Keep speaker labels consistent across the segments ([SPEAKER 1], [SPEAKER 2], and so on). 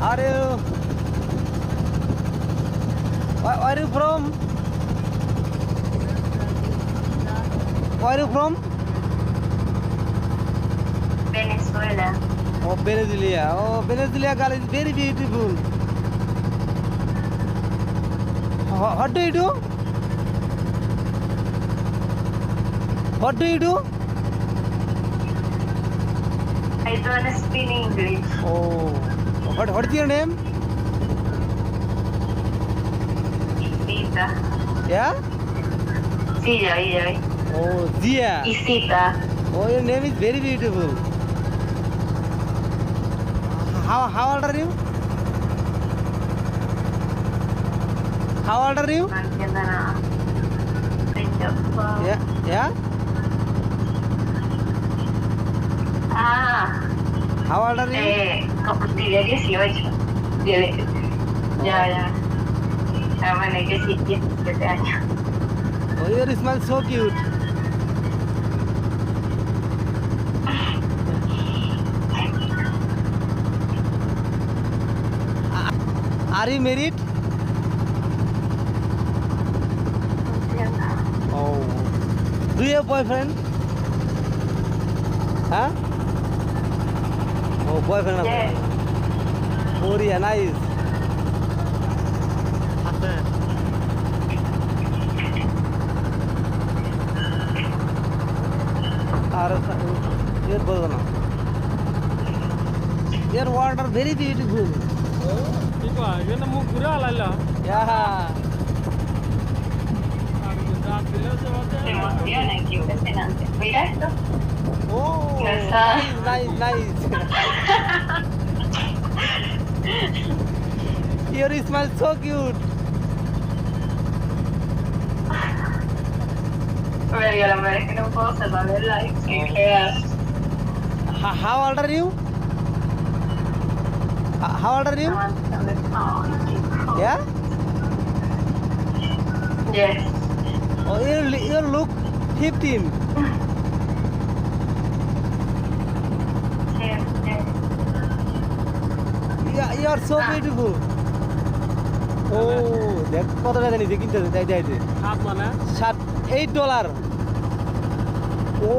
[SPEAKER 1] are you? Where, are you from? Where are you from?
[SPEAKER 2] Venezuela.
[SPEAKER 1] Oh, Venezuela. Oh, Venezuela girl is very beautiful. Wha- What do you do? What do you do?
[SPEAKER 2] I don't speak English.
[SPEAKER 1] Oh, what, what your name?
[SPEAKER 2] Isita.
[SPEAKER 1] Yeah?
[SPEAKER 2] Zia, ya.
[SPEAKER 1] Oh, Zia.
[SPEAKER 2] Isita.
[SPEAKER 1] Oh, your name is very beautiful. How, how old are you? How old are you? Yeah, yeah?
[SPEAKER 2] Ah,
[SPEAKER 1] How old are you?
[SPEAKER 2] eh, Oh, 18 de, ya, ya ya manegué 17 años
[SPEAKER 1] Oh ya, man so cute Are you married? Oh. Do you have boyfriend? Huh? Oh, boyfriend.
[SPEAKER 2] Yes.
[SPEAKER 1] Korea, nice. আর এর বলব না এর water very beautiful
[SPEAKER 3] কি কয় এখানে মুখ ঘুরে আলাইলা
[SPEAKER 1] ইয়া
[SPEAKER 3] আর
[SPEAKER 2] Oh, nice, nice. Your smile so cute.
[SPEAKER 1] How old are you? How old are you? Yeah?
[SPEAKER 2] Yes.
[SPEAKER 1] Oh, you, you look 15. You are so beautiful ও দেখ কত টাকা নিতে কিনতে যাই
[SPEAKER 3] হাত মানে
[SPEAKER 1] সাত এইট ডলার ও.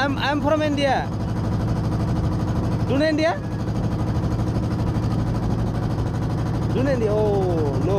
[SPEAKER 1] I'm I'm from India. Do you know India? Do you know India? Oh no.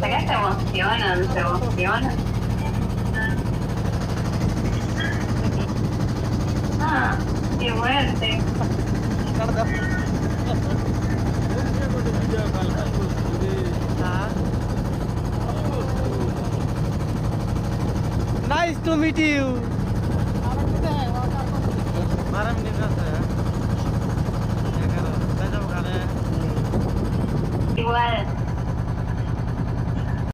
[SPEAKER 2] Quiero que se emocionan, se emocionan. Ah, qué muerte.
[SPEAKER 1] Nice to meet you.